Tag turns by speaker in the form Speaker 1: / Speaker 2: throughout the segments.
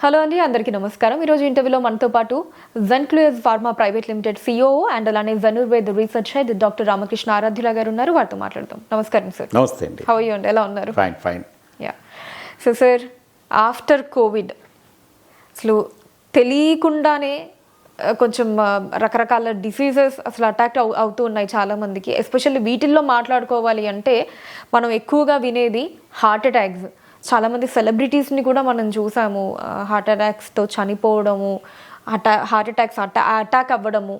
Speaker 1: Hello అండి అందరికీ నమస్కారం. ఈరోజు ఇంటర్వ్యూలో మనతో పాటు జెన్క్లూయస్ pharma private limited COO and అలానే జనుర్వేద్ research head doctor Ramakrishna Aradhyula garu ఉన్నారు. వారితో మాట్లాడదాం. నమస్కారం సార్.
Speaker 2: నమస్తే అండి.
Speaker 1: హౌ యూ అండి? ఎలా ఉన్నారు?
Speaker 2: Fine fine
Speaker 1: ya so sir after COVID అసలు తెలియకుండానే ఆ, కొంచెం ఆ, రకరకాల డిసీజెస్ అసలు అటాక్ అవు అవుతూ ఉన్నాయి చాలా మందికి ఎస్పెషల్లీ వీటిల్లో మాట్లాడుకోవాలి అంటే మనం ఎక్కువగా వినేది హార్ట్ అటాక్స్ చాలామంది సెలబ్రిటీస్ని కూడా మనం చూసాము. హార్ట్ అటాక్స్తో చనిపోవడము అటా హార్ట్ అటాక్స్ అటా అటాక్ అవ్వడము.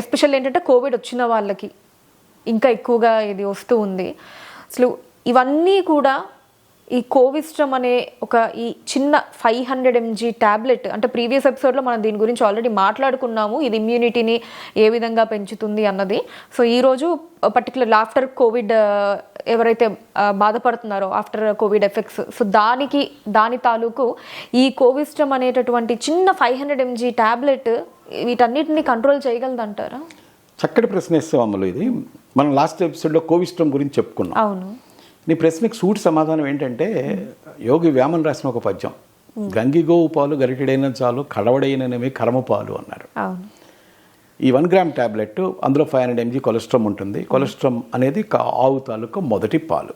Speaker 1: ఎస్పెషల్ ఏంటంటే కోవిడ్ వచ్చిన వాళ్ళకి ఇంకా ఎక్కువగా ఇది వస్తూ ఉంది. అసలు ఇవన్నీ కూడా ఈ కోవిస్ట్రమ్ అనే ఒక ఈ చిన్న ఫైవ్ హండ్రెడ్ ఎంజీ ట్యాబ్లెట్ అంటే ప్రీవియస్ ఎపిసోడ్లో మనం దీని గురించి ఆల్రెడీ మాట్లాడుకున్నాము ఇది ఇమ్యూనిటీని ఏ విధంగా పెంచుతుంది అన్నది. సో ఈరోజు పర్టికులర్ ఆఫ్టర్ కోవిడ్ ఎవరైతే బాధపడుతున్నారో ఆఫ్టర్ కోవిడ్ ఎఫెక్ట్స్ సో దానికి దాని తాలూకు ఈ కోవిస్ట్రమ్ అనేటటువంటి చిన్న ఫైవ్ హండ్రెడ్ ఎంజీ ట్యాబ్లెట్ వీటన్నిటిని కంట్రోల్ చేయగలదంటారా?
Speaker 2: చక్కటి ప్రశ్న వేస్తాం అమ్మలు ఇది. మనం లాస్ట్ ఎపిసోడ్లో కోవిస్ట్రమ్ గురించి చెప్పుకున్నాం.
Speaker 1: అవును.
Speaker 2: నీ ప్రశ్నకి సూటి సమాధానం ఏంటంటే యోగి వేమన్ రాసిన ఒక పద్యం. గంగిగోవు పాలు గరిటెడైన చాలు కడవడైనవి కరమ పాలు అన్నారు. ఈ వన్ గ్రామ్ ట్యాబ్లెట్ అందులో ఫైవ్ హండ్రెడ్ ఎంజీ కొలెస్ట్రామ్ ఉంటుంది. కొలెస్ట్రామ్ అనేది ఆవు తాలూకా మొదటి పాలు.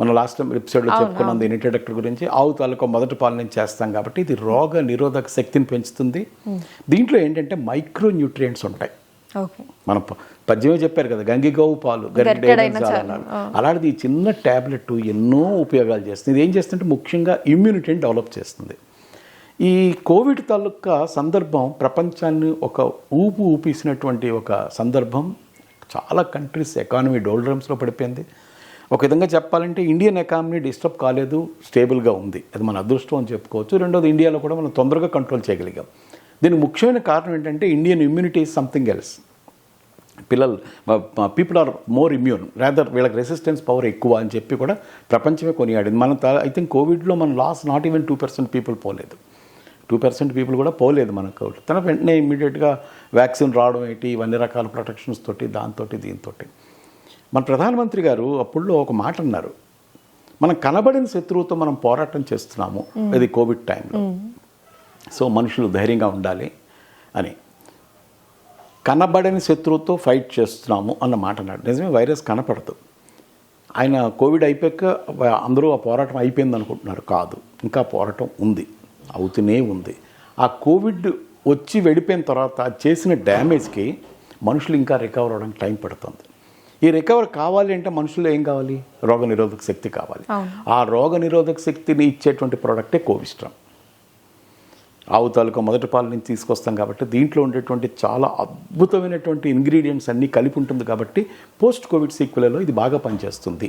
Speaker 2: మనం లాస్ట్ ఎపిసోడ్లో చెప్పుకున్నాం దీని ఇంట్రడక్టర్ గురించి ఆవు తాలూకా మొదటి పాలు నుంచి చేస్తాం కాబట్టి ఇది రోగ నిరోధక శక్తిని పెంచుతుంది. దీంట్లో ఏంటంటే మైక్రో న్యూట్రియంట్స్ ఉంటాయి మన పద్యమే చెప్పారు కదా గంగిగోవు పాలు అన్నారు అలాంటిది ఈ చిన్న ట్యాబ్లెట్ ఎన్నో ఉపయోగాలు చేస్తుంది. ఇది ఏం చేస్తుంటే ముఖ్యంగా ఇమ్యూనిటీని డెవలప్ చేస్తుంది. ఈ కోవిడ్ తాలూకా సందర్భం ప్రపంచాన్ని ఒక ఊపు ఊపేసినటువంటి ఒక సందర్భం చాలా కంట్రీస్ ఎకానమీ డోల్డ్రమ్స్లో పడిపోయింది. ఒక విధంగా చెప్పాలంటే ఇండియన్ ఎకానమీ డిస్టర్బ్ కాలేదు స్టేబుల్గా ఉంది. అది మన అదృష్టం అని చెప్పుకోవచ్చు. రెండోది ఇండియాలో కూడా మనం తొందరగా కంట్రోల్ చేయగలిగాం. దీనికి ముఖ్యమైన కారణం ఏంటంటే Indian immunity is something else పిల్లలు people are more immune rather వీళ్ళకి రెసిస్టెన్స్ పవర్ ఎక్కువ అని చెప్పి కూడా ప్రపంచమే కొనియాడింది. మనం ఐ థింక్ కోవిడ్లో మన loss not even two percent people పోలేదు. టూ పర్సెంట్ పీపుల్ కూడా పోలేదు మన కోవిడ్ తన వెంటనే ఇమ్మీడియట్గా వ్యాక్సిన్ రావడం ఏంటి? ఇవన్నీ రకాల ప్రొటెక్షన్స్ తోటి దాంతో దీంతో మన ప్రధానమంత్రి గారు అప్పుడులో ఒక మాట అన్నారు. మనం కనబడిన శత్రువుతో మనం పోరాటం చేస్తున్నాము. అది కోవిడ్ టైంలో సో మనుషులు ధైర్యంగా ఉండాలి అని. కనబడని శత్రువుతో ఫైట్ చేస్తున్నాము అన్న మాట అన్నాడు. నిజమే వైరస్ కనపడదు. ఆయన కోవిడ్ అయిపోయాక అందరూ ఆ పోరాటం అయిపోయింది అనుకుంటున్నారు. కాదు ఇంకా పోరాటం ఉంది అవుతూనే ఉంది. ఆ కోవిడ్ వచ్చి వెళ్ళిపోయిన తర్వాత చేసిన డ్యామేజ్కి మనుషులు ఇంకా రికవర్ అవ్వడానికి టైం పడుతుంది. ఈ రికవర్ కావాలి అంటే మనుషులు ఏం కావాలి? రోగ నిరోధక శక్తి కావాలి. ఆ రోగ నిరోధక శక్తిని ఇచ్చేటువంటి ప్రోడక్టే కోవిస్ట్రామ్ ఆవు తాలూకా మొదటి పాల నుంచి తీసుకొస్తాం కాబట్టి దీంట్లో ఉండేటువంటి చాలా అద్భుతమైనటువంటి ఇంగ్రీడియంట్స్ అన్నీ కలిపి ఉంటుంది కాబట్టి పోస్ట్ కోవిడ్ సీక్వెలలో ఇది బాగా పనిచేస్తుంది.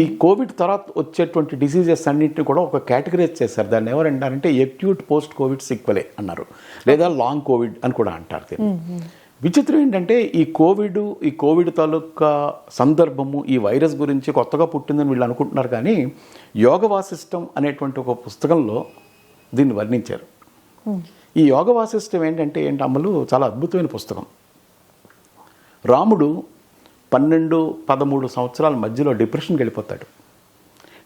Speaker 2: ఈ కోవిడ్ తర్వాత వచ్చేటువంటి డిసీజెస్ అన్నింటిని కూడా ఒక కేటగరైజ్ చేశారు. దాన్ని ఎవరంటారంటే ఎక్యూట్ పోస్ట్ కోవిడ్ సీక్వలే అన్నారు. లేదా లాంగ్ కోవిడ్ అని కూడా అంటారు దీన్ని. విచిత్రం ఏంటంటే ఈ కోవిడ్ ఈ కోవిడ్ తాలూకా సందర్భము ఈ వైరస్ గురించి కొత్తగా పుట్టిందని వీళ్ళు అనుకుంటున్నారు కానీ యోగ వాసిష్టం అనేటువంటి ఒక పుస్తకంలో దీన్ని వర్ణించారు. ఈ యోగ వాసిష్టం ఏంటంటే ఏంటి? అమ్మలు చాలా అద్భుతమైన పుస్తకం. రాముడు పన్నెండు పదమూడు సంవత్సరాల మధ్యలో డిప్రెషన్కి వెళ్ళిపోతాడు.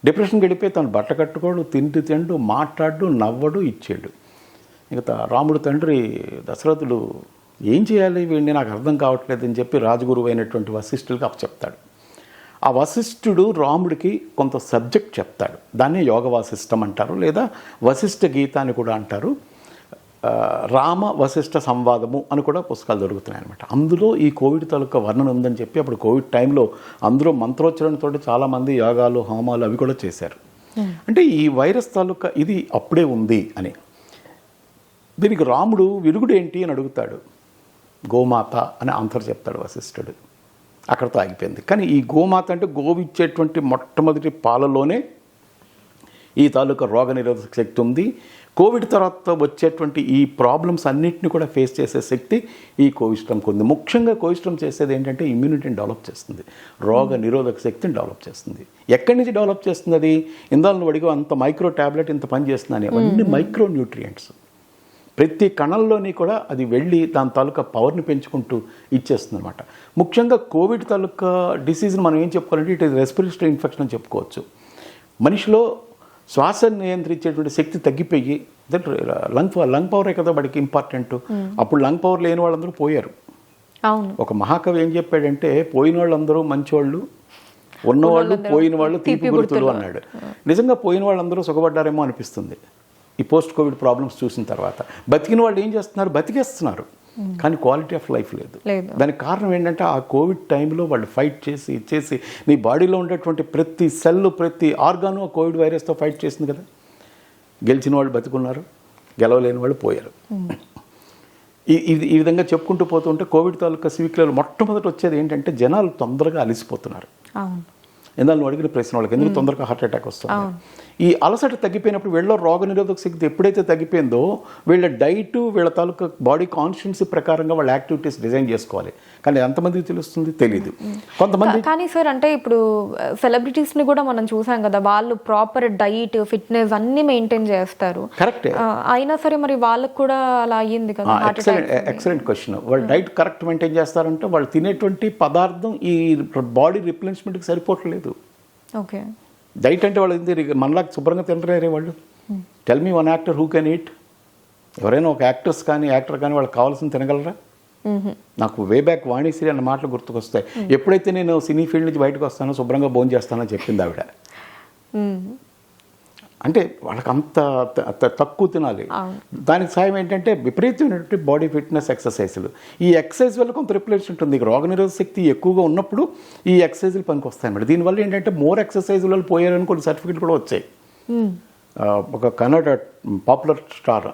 Speaker 2: డిప్రెషన్కి వెళ్ళిపోయి తను బట్ట కట్టుకోడు తిండి తిండు మాట్లాడు నవ్వడు ఇచ్చాడు. ఇక రాముడు తండ్రి దశరథుడు ఏం చేయాలి వీడిని? నాకు అర్థం కావట్లేదు అని చెప్పి రాజగురువు అయినటువంటి వశిష్ఠులకి అప్పచెప్తాడు ఆ వశిష్ఠుడు రాముడికి కొంత సబ్జెక్ట్ చెప్తాడు. దాన్నే యోగ వాసిష్టం అంటారు లేదా వశిష్ఠ గీత అని కూడా అంటారు. రామ వశిష్ఠ సంవాదము అని కూడా పుస్తకాలు దొరుకుతున్నాయి అనమాట అందులో ఈ కోవిడ్ తాలూకా వర్ణన ఉందని చెప్పి అప్పుడు కోవిడ్ టైంలో అందులో మంత్రోచ్చరణతో చాలామంది యోగాలు హోమాలు అవి కూడా చేశారు. అంటే ఈ వైరస్ తాలూకా ఇది అప్పుడే ఉంది అని. దీనికి రాముడు విరుగుడు ఏంటి అని అడుగుతాడు. గోమాత అని ఆన్సర్ చెప్తాడు వశిష్ఠుడు. అక్కడతో ఆగిపోయింది కానీ ఈ గోమాత అంటే గోవిచ్చేటువంటి మొట్టమొదటి పాలలోనే ఈ తాలూకా రోగ నిరోధక శక్తి ఉంది. కోవిడ్ తర్వాత వచ్చేటువంటి ఈ ప్రాబ్లమ్స్ అన్నింటిని కూడా ఫేస్ చేసే శక్తి ఈ కోవిస్ట్రమ్కి ఉంది. ముఖ్యంగా కోవిస్ట్రమ్ చేసేది ఏంటంటే ఇమ్యూనిటీని డెవలప్ చేస్తుంది. రోగ నిరోధక శక్తిని డెవలప్ చేస్తుంది. ఎక్కడి నుంచి డెవలప్ చేస్తుంది అది? ఇందాలను అడిగా అంత మైక్రో ట్యాబ్లెట్ ఇంత పని చేస్తుందని అవన్నీ మైక్రో న్యూట్రియంట్స్ ప్రతి కణంలోని కూడా అది వెళ్ళి దాని తాలూకా పవర్ని పెంచుకుంటూ ఇచ్చేస్తుంది అనమాట ముఖ్యంగా కోవిడ్ తాలూకా డిసీజ్ని మనం ఏం చెప్పుకోవాలంటే ఇట్ ఇస్ రెస్పిరేటరీ ఇన్ఫెక్షన్ అని చెప్పుకోవచ్చు. మనిషిలో శ్వాస నియంత్రించేటువంటి శక్తి తగ్గిపోయి లంగ్ లంగ్ పవరే కదా వాడికి ఇంపార్టెంట్. అప్పుడు లంగ్ పవర్ లేని వాళ్ళందరూ పోయారు.
Speaker 1: అవును.
Speaker 2: ఒక మహాకవి ఏం చెప్పాడంటే పోయిన వాళ్ళందరూ మంచివాళ్ళు ఉన్నవాళ్ళు పోయిన వాళ్ళు తీపి గుర్తులు అన్నాడు. నిజంగా పోయిన వాళ్ళందరూ సుఖపడ్డారేమో అనిపిస్తుంది. ఈ పోస్ట్ కోవిడ్ ప్రాబ్లమ్స్ చూసిన తర్వాత. బతికిన వాళ్ళు ఏం చేస్తున్నారు? బతికేస్తున్నారు. కానీ క్వాలిటీ ఆఫ్ లైఫ్ లేదు. దానికి కారణం ఏంటంటే ఆ కోవిడ్ టైంలో వాళ్ళు ఫైట్ చేసి చేసి నీ బాడీలో ఉండేటువంటి ప్రతి సెల్ ప్రతి ఆర్గాను కోవిడ్ వైరస్తో ఫైట్ చేసింది కదా. గెలిచిన వాళ్ళు బతుకున్నారు గెలవలేని వాళ్ళు పోయారు. ఈ- ఇది ఈ విధంగా చెప్పుకుంటూ పోతుంటే కోవిడ్ తాలూకా సివిక్లలో మొట్టమొదటి వచ్చేది ఏంటంటే జనాలు తొందరగా అలసిపోతున్నారు. నువ్వు అడిగిన ప్రశ్న వాళ్ళకి? ఎందుకు తొందరగా హార్ట్ అటాక్ వస్తుంది? ఈ అలసట తగ్గిపోయినప్పుడు వీళ్ళ రోగ నిరోధక శక్తి ఎప్పుడైతే తగ్గిపోయిందో వీళ్ళ డైట్ వీళ్ళ తాలూకా బాడీ కాన్స్టిట్యున్సీ ప్రకారంగా వాళ్ళ యాక్టివిటీస్ డిజైన్ చేసుకోవాలి. కానీ ఎంతమందికి తెలుస్తుంది? తెలియదు కొంతమంది
Speaker 1: కానీ సార్ అంటే ఇప్పుడు సెలబ్రిటీస్ని కూడా మనం చూసాం కదా వాళ్ళు ప్రాపర్ డైట్ ఫిట్నెస్ అన్ని మెయింటైన్ చేస్తారు.
Speaker 2: కరెక్టే.
Speaker 1: అయినా సరే మరి వాళ్ళకు కూడా అలా అయ్యింది కదా
Speaker 2: ఎక్సలెంట్ ఎక్సలెంట్ క్వశ్చన్. వాళ్ళు డైట్ కరెక్ట్ మెయింటైన్ చేస్తారంటే వాళ్ళు తినేటువంటి పదార్థం ఈ బాడీ రిప్లేస్మెంట్కి సరిపోవట్లేదు.
Speaker 1: ఓకే.
Speaker 2: డైట్ అంటే వాళ్ళు ఏంది మనలాగా శుభ్రంగా తినలేరే వాళ్ళు. Tell me one actor who can eat ఎవరైనా ఒక యాక్టర్స్ కానీ యాక్టర్ కానీ వాళ్ళకి కావాల్సింది తినగలరా? నాకు వే బ్యాక్ వాణిశ్రీ అన్న మాటలు గుర్తుకొస్తాయి. ఎప్పుడైతే నేను సినీ ఫీల్డ్ నుంచి బయటకు వస్తానో శుభ్రంగా భోజనం చేస్తానని చెప్పింది ఆవిడ. అంటే వాళ్ళకి అంత తక్కువ తినాలి. దానికి సాయం ఏంటంటే విపరీతమైనటువంటి బాడీ ఫిట్నెస్ ఎక్సర్సైజులు ఈ ఎక్సర్సైజ్ వల్ల కొంత రిప్లేస్ ఉంటుంది. ఇక రోగనిరోధక శక్తి ఎక్కువగా ఉన్నప్పుడు ఈ ఎక్సర్సైజులు పనికి వస్తాయి అన్నమాట. దీనివల్ల ఏంటంటే మోర్ ఎక్సర్సైజ్ వల్ల పోయారని కొన్ని సర్టిఫికెట్లు కూడా వచ్చాయి. ఒక కన్నడ పాపులర్ స్టార్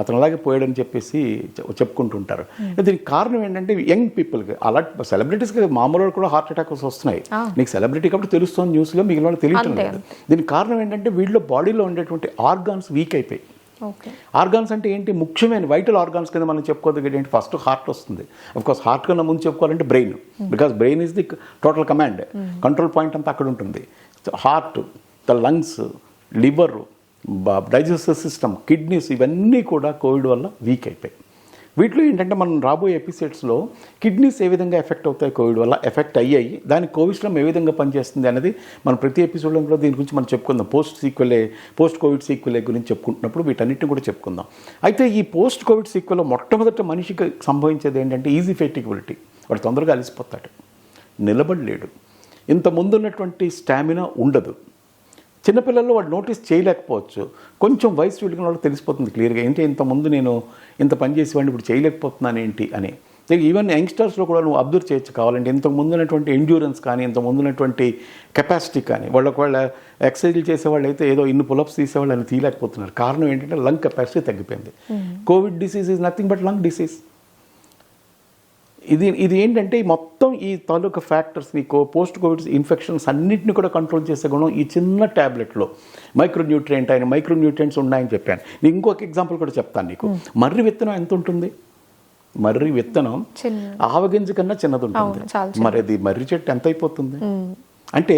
Speaker 2: అతను అలాగే పోయాడని చెప్పేసి చెప్పుకుంటుంటారు. దీనికి కారణం ఏంటంటే యంగ్ పీపుల్కి అలా సెలబ్రిటీస్కి మామూలు కూడా హార్ట్ అటాక్స్ వస్తున్నాయి. నీకు సెలబ్రిటీ కాబట్టి తెలుస్తుంది న్యూస్లో మిగిలిన తెలియటం లేదు. దీనికి కారణం ఏంటంటే వీళ్ళ బాడీలో ఉండేటువంటి ఆర్గాన్స్ వీక్ అయిపోయి ఆర్గాన్స్ అంటే ఏంటి? ముఖ్యమైన వైటల్ ఆర్గాన్స్ కింద మనం చెప్పుకోదగ్గది ఏంటి? ఫస్ట్ హార్ట్ వస్తుంది. కోర్స్ హార్ట్ కన్నా ముందు చెప్పుకోవాలంటే brain. Because brain is the total command control point అంతా అక్కడ ఉంటుంది. Heart the lungs liver digestive system kidneys ఇవన్నీ కూడా కోవిడ్ వల్ల వీక్ అయిపోయాయి. వీటిలో ఏంటంటే మనం రాబోయే ఎపిసోడ్స్లో కిడ్నీస్ ఏ విధంగా ఎఫెక్ట్ అవుతాయి కోవిడ్ వల్ల? ఎఫెక్ట్ అయ్యాయి. దాని కోవిడ్స్లో ఏ విధంగా పనిచేస్తుంది అనేది మనం ప్రతి ఎపిసోడ్లో కూడా దీని గురించి మనం చెప్పుకుందాం. Post sequelae post covid sequelae గురించి చెప్పుకుంటున్నప్పుడు వీటన్నిటిని కూడా చెప్పుకుందాం. అయితే ఈ పోస్ట్ కోవిడ్ సీక్వెల్లో మొట్టమొదట మనిషికి సంభవించేది ఏంటంటే ఈజీ ఫెటిబిలిటీ వాడు తొందరగా అలసిపోతాడు. నిలబడలేడు. ఇంత ముందున్నటువంటి స్టామినా ఉండదు. చిన్నపిల్లల్లో వాడు నోటీస్ చేయలేకపోవచ్చు. కొంచెం వయసు వెళ్ళిన వాళ్ళకి తెలిసిపోతుంది క్లియర్గా. ఏంటి ఇంత ముందు నేను ఇంత పని చేసేవాడిని ఇప్పుడు చేయలేకపోతున్నాను ఏంటి అని. ఈవెన్ యంగ్స్టర్స్లో కూడా నువ్వు అబ్జర్వ్ చేయొచ్చు కావాలంటే ఇంతకు ముందు ఉన్నటువంటి ఎండ్యూరెన్స్ కానీ ఇంత ముందు ఉన్నటువంటి కెపాసిటీ కానీ వాళ్ళు ఒకవేళ ఎక్సర్సైజ్లు చేసేవాళ్ళు అయితే ఏదో ఇన్ని పులప్స్ తీసేవాళ్ళు అని తీయలేకపోతున్నారు. కారణం ఏంటంటే లంగ్ కెపాసిటీ తగ్గిపోయింది. Covid disease is nothing but lung disease ఇది ఇది ఏంటంటే మొత్తం ఈ తాలూకా ఫ్యాక్టర్స్ మీకు పోస్ట్ కోవిడ్ ఇన్ఫెక్షన్స్ అన్నింటిని కూడా కంట్రోల్ చేసే గుణం ఈ చిన్న ట్యాబ్లెట్లో మైక్రో న్యూట్రియంట్ అయిన మైక్రో న్యూట్రియంట్స్ ఉన్నాయని చెప్పాను. నీకు ఇంకొక ఎగ్జాంపుల్ కూడా చెప్తాను నీకు. మర్రి విత్తనం ఎంత ఉంటుంది? మర్రి విత్తనం ఆవగింజ కన్నా చిన్నది. ఉంటుంది మరి అది మర్రి చెట్టు ఎంత అయిపోతుంది? అంటే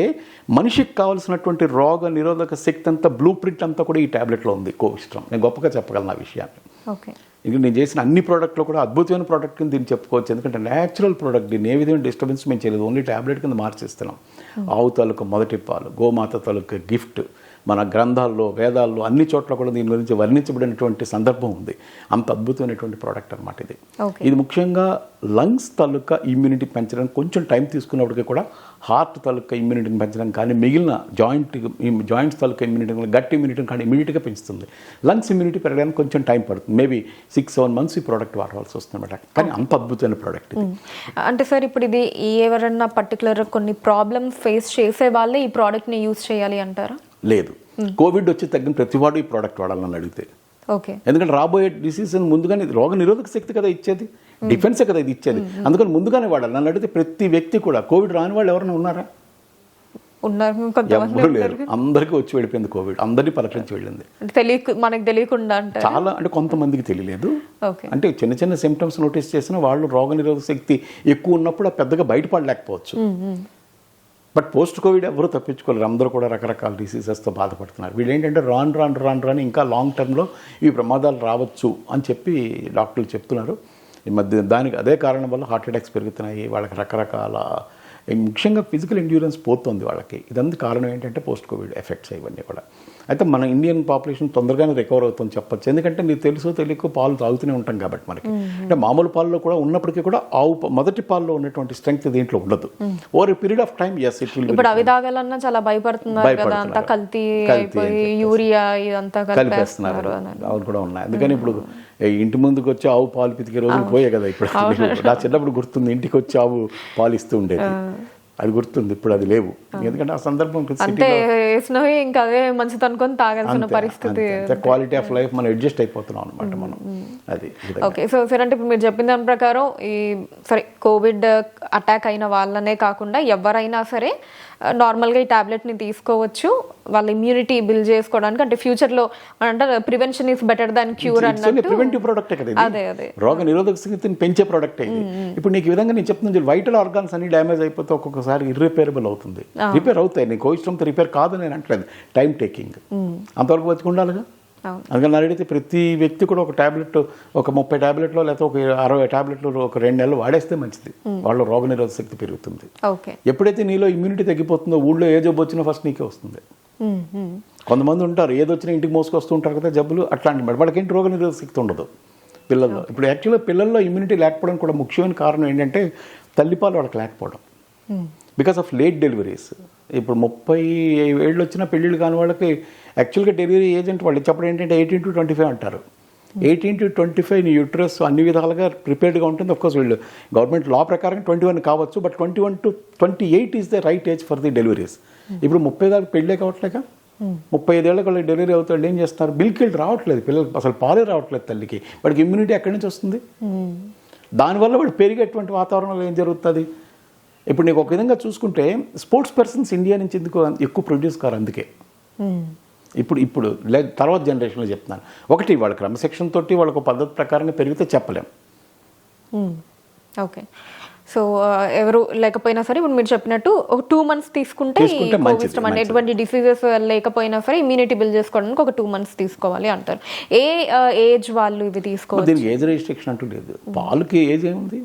Speaker 2: మనిషికి కావాల్సినటువంటి రోగ నిరోధక శక్తి అంతా బ్లూ ప్రింట్ అంతా కూడా ఈ టాబ్లెట్లో ఉంది. కోవిస్ట్రామ్ నేను గొప్పగా చెప్పగలను ఆ విషయాన్ని.
Speaker 1: ఓకే.
Speaker 2: ఇంక నేను చేసిన అన్ని ప్రోడక్ట్లో కూడా అద్భుతమైన ప్రోడక్ట్ కింద దీన్ని చెప్పుకోవచ్చు. ఎందుకంటే న్యాచురల్ ప్రోడక్ట్ దీన్ని ఏ విధమైన డిస్టర్బెన్స్ మేము చేయలేదు. ఓన్లీ ట్యాబ్లెట్ కింద మార్చిస్తున్నాం. ఆవు తాలూకు మొదటి పాలు గోమాత తాలూకు గిఫ్ట్ మన గ్రంథాల్లో వేదాల్లో అన్ని చోట్ల కూడా దీని గురించి వర్ణించబడినటువంటి సందర్భం ఉంది. అంత అద్భుతమైనటువంటి ప్రోడక్ట్ అనమాట ఇది. ఇది ముఖ్యంగా లంగ్స్ తాలూకా ఇమ్యూనిటీ పెంచడానికి కొంచెం టైం తీసుకున్నప్పటికీ కూడా హార్ట్ తాలూకా ఇమ్యూనిటీని పెంచడం కానీ మిగిలిన జాయింట్ జాయింట్స్ తాలూకా ఇమ్యూనిటీ గట్ ఇమ్యూనిటీని కానీ ఇమీడియట్గా పెంచుతుంది. లంగ్స్ ఇమ్యూనిటీ పెరగడానికి కొంచెం టైం పడుతుంది. మేబీ సిక్స్ సెవెన్ మంత్స్ ఈ ప్రోడక్ట్ వాడవలసి వస్తుంది అనమాట కానీ అంత అద్భుతమైన ప్రోడక్ట్ ఇది.
Speaker 1: అంటే సార్ ఇప్పుడు ఇది ఎవరన్నా పర్టికులర్ కొన్ని ప్రాబ్లమ్స్ ఫేస్ చేసే వాళ్ళే ఈ ప్రోడక్ట్ని యూస్ చేయాలి అంటారా?
Speaker 2: లేదు. కోవిడ్ వచ్చి తగ్గిన ప్రతివాడు ఈ ప్రోడక్ట్ వాడాలని అడిగితే.
Speaker 1: ఓకే.
Speaker 2: ఎందుకంటే రాబోయే డిసీజ్ ముందుగానే రోగ నిరోధక శక్తి కదా ఇచ్చేది. డిఫెన్సే కదా ఇది ఇచ్చేది. అందుకని ముందుగానే వాడాలి. నన్ను అడిగితే ప్రతి వ్యక్తి కూడా కోవిడ్ రాని వాళ్ళు ఎవరైనా ఉన్నారా? ఎవరు లేరు. అందరికీ వచ్చి వెళ్ళిపోయింది కోవిడ్. అందరినీ పలకరించి వెళ్ళింది.
Speaker 1: తెలియకు మనకు తెలియకుండా
Speaker 2: చాలా అంటే కొంతమందికి తెలియలేదు. అంటే చిన్న చిన్న సిమ్టమ్స్ నోటీస్ చేసిన వాళ్ళు రోగ నిరోధక శక్తి ఎక్కువ ఉన్నప్పుడు పెద్దగా బయటపడలేకపోవచ్చు. బట్ పోస్ట్ కోవిడ్ ఎవరు తప్పించుకోలేరు. అందరూ కూడా రకరకాల డిసీజెస్తో బాధపడుతున్నారు. వీళ్ళు ఏంటంటే రాన్ రాన్ రాన్ రాని ఇంకా లాంగ్ టర్మ్లో ఈ ప్రమాదాలు రావచ్చు అని చెప్పి డాక్టర్లు చెప్తున్నారు. ఈ మధ్య దానికి అదే కారణం వల్ల హార్ట్ అటాక్స్ పెరుగుతున్నాయి. వాళ్ళకి రకరకాల ముఖ్యంగా ఫిజికల్ ఎండ్యూరెన్స్ పోతుంది వాళ్ళకి. ఇదంతా కారణం ఏంటంటే పోస్ట్ కోవిడ్ ఎఫెక్ట్స్ ఇవన్నీ కూడా. అయితే మన ఇండియన్ పాపులేషన్ తొందరగానే రికవర్ అవుతుంది చెప్పొచ్చు. ఎందుకంటే నీకు తెలుసు తెలియక పాలు తాగుతూనే ఉంటాం కాబట్టి మనకి. అంటే మామూలు పాలలో కూడా ఉన్నప్పటికీ కూడా ఆవు మొదటి పాలలో ఉన్నటువంటి స్ట్రెంగ్త్ దీంట్లో ఉండదు. Over period of time as it
Speaker 1: ఇప్పుడు అవి తాగాలన్నా చాలా భయపడుతున్నారు కదా అంతా. కల్తీ. యూరియా ఇదంతా
Speaker 2: కలిపేస్తున్నారు అవును కూడా ఉన్నాయి. అందుకని ఇప్పుడు ఇంటి ముందుకు వచ్చి ఆవు పాలు పితికే రోజులు పోయే కదా ఇప్పుడు. నా చిన్నప్పుడు గుర్తుంది ఇంటికి వచ్చి ఆవు పాలు ఇస్తూ ఉండేది అది గుర్తుంది ఇప్పుడు అది లేవు. ఎందుకంటే ఆ సందర్భం
Speaker 1: అంటే వేసినవి ఇంకా అదే మంచిది అనుకొని తాగాల్సిన పరిస్థితి
Speaker 2: క్వాలిటీ ఆఫ్ లైఫ్ మనం అడ్జస్ట్ అయిపోతున్నాం అనమాట మనం. అది.
Speaker 1: ఓకే సో సరే అంటే ఇప్పుడు మీరు చెప్పిన దాని ప్రకారం ఈ సరే కోవిడ్ అటాక్ అయిన వాళ్ళనే కాకుండా ఎవరైనా సరే నార్మల్గా ఈ టాబ్లెట్ని తీసుకోవచ్చు. వాళ్ళ ఇమ్యూనిటీ బిల్డ్ చేసుకోవడానికి అంటే ఫ్యూచర్లో అంటే prevention is better than cure అన్నట్టు.
Speaker 2: ప్రివెంటివ్ ప్రోడక్ట్ కదా
Speaker 1: అదే, అదే.
Speaker 2: రోగ నిరోధక శక్తిని పెంచే ప్రోడక్ట్ ఇది? ఇప్పుడు నీకు విధంగా నేను చెప్తున్నాను వైటల్ ఆర్గాన్స్ అన్ని డ్యామేజ్ అయిపోతే ఒక్కొక్కసారి ఇర్రిపేరబుల్ అవుతుంది. రిపేర్ అవుతాయి. నీకు కోయిస్టంతో రిపేర్ కాదు నేను అంటలేదు. టైం టేకింగ్ అంతవరకు బతికి ఉండాలిగా?
Speaker 1: అవును.
Speaker 2: అందుకని అడిగితే ప్రతి వ్యక్తి కూడా ఒక టాబ్లెట్ ఒక ముప్పై టాబ్లెట్లో లేకపోతే ఒక అరవై టాబ్లెట్లు ఒక రెండు నెలలు వాడేస్తే మంచిది. వాళ్ళ రోగ నిరోధక శక్తి పెరుగుతుంది. ఎప్పుడైతే నీలో ఇమ్యూనిటీ తగ్గిపోతుందో ఊళ్ళో ఏ జబ్బు వచ్చినా ఫస్ట్ నీకే వస్తుంది. కొంతమంది ఉంటారు ఏది వచ్చినా ఇంటికి మోసుకొస్తూ ఉంటారు కదా జబ్బులు అట్లాంటి వాళ్ళకి ఏంటి రోగ నిరోధక శక్తి ఉండదు పిల్లల్లో. ఇప్పుడు యాక్చువల్గా పిల్లల్లో ఇమ్యూనిటీ లేకపోవడం కూడా ముఖ్యమైన కారణం ఏంటంటే తల్లిపాలు వాళ్ళకి లేకపోవడం. బికాస్ ఆఫ్ లేట్ డెలివరీస్ ఇప్పుడు ముప్పై ఏళ్ళు వచ్చిన పెళ్ళిళ్ళు కాని వాళ్ళకి యాక్చువల్గా డెలివరీ ఏజెంట్ వాళ్ళు చెప్పడం ఏంటంటే ఎయిటీన్ టు ట్వంటీ ఫైవ్ అంటారు. ఎయిటీన్ టు ట్వంటీ ఫైవ్ నీ యూట్రస్ అన్ని విధాలుగా ప్రిపేర్డ్గా ఉంటుంది. కోర్స్ వీళ్ళు గవర్నమెంట్ లా ప్రకారం ట్వంటీ వన్ కావచ్చు but twenty one to twenty eight is the right age for the deliveries ఇప్పుడు ముప్పై దాకా పెళ్ళే కావట్లేక? ముప్పై ఐదేళ్ళకి వాళ్ళకి డెలివరీ అవుతాడు ఏం చేస్తారు? వెళ్ళి రావట్లేదు పిల్లలకి అసలు పాలే రావట్లేదు తల్లికి. వాడికి ఇమ్యూనిటీ ఎక్కడి నుంచి వస్తుంది? దానివల్ల వాడు పెరిగేటువంటి వాతావరణంలో ఏం జరుగుతుంది? ఇప్పుడు నీకు ఒక విధంగా చూసుకుంటే స్పోర్ట్స్ పర్సన్స్ ఇండియా నుంచి ఎందుకు ఎక్కువ ప్రొడ్యూస్ కారు అందుకే? ఇప్పుడు ఇప్పుడు లే తర్వాత జనరేషన్లో చెప్తున్నాను. ఒకటి వాళ్ళ క్రమశిక్షణ తోటి వాళ్ళకు పద్ధతి ప్రకారంగా పెరిగితే చెప్పలేం.
Speaker 1: ఓకే. సో ఎవరు లేకపోయినా సరే ఇప్పుడు మీరు చెప్పినట్టు ఒక టూ మంత్స్ తీసుకుంటే
Speaker 2: మంచిది.
Speaker 1: ఎటువంటి డిసీజెస్ లేకపోయినా సరే ఇమ్యూనిటీ బిల్డ్ చేసుకోవడానికి ఒక టూ మంత్స్ తీసుకోవాలి అంటారు. ఏ ఏజ్ వాళ్ళు ఇవి తీసుకోవచ్చు?
Speaker 2: దీనికి ఏజ్ రిస్ట్రిక్షన్ అంటూ లేదు పాలుకి ఏజ్ ఏముంది?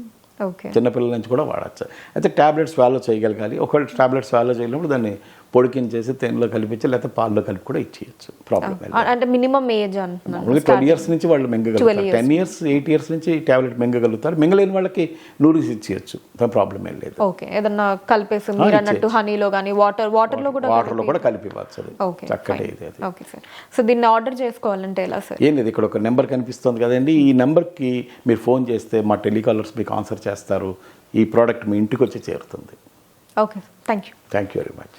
Speaker 1: ఓకే.
Speaker 2: చిన్నపిల్లల నుంచి కూడా వాడచ్చు. అయితే ట్యాబ్లెట్స్ స్వాలో చేయగలగాలి. ఒకవేళ ట్యాబ్లెట్స్ స్వాలో చేయలేప్పుడు దాన్ని పొడికించేసి తేనెలో కలిపించి లేకపోతే పాల్లో కలిపి కూడా ఇచ్చేయచ్చు. ప్రాబ్లం
Speaker 1: అంటే మినిమం ఏజ్ అంటున్నాను.
Speaker 2: మామూలుగా ట్వెల్వ్ ఇయర్స్ నుంచి వాళ్ళు మింగగలుగుతారు. టెన్ ఇయర్స్ ఎయిట్ ఇయర్స్ నుంచి ట్యాబ్లెట్ మింగగలుగుతారు. మింగలేని వాళ్ళకి నూరిసి ఇచ్చేయచ్చు. ప్రాబ్లం ఏం లేదు.
Speaker 1: ఓకే. ఏదన్నా కలిపేసి మీరు అన్నట్టు హనీలో కానీ వాటర్ వాటర్లో కూడా
Speaker 2: వాటర్లో కూడా కలిపి ఇవ్వచ్చు
Speaker 1: ఓకే
Speaker 2: చక్కటి ఇది
Speaker 1: ఓకే సార్ సో దీన్ని ఆర్డర్ చేసుకోవాలంటే ఎలా సార్
Speaker 2: ఏం లేదు. ఇక్కడ ఒక నెంబర్ కనిపిస్తుంది కదండి. ఈ నెంబర్కి మీరు ఫోన్ చేస్తే మా టెలికాలర్స్ మీకు ఆన్సర్ చేస్తారు. ఈ ప్రోడక్ట్ మీ ఇంటికి వచ్చి చేరుతుంది.
Speaker 1: Okay thank you
Speaker 2: thank you very much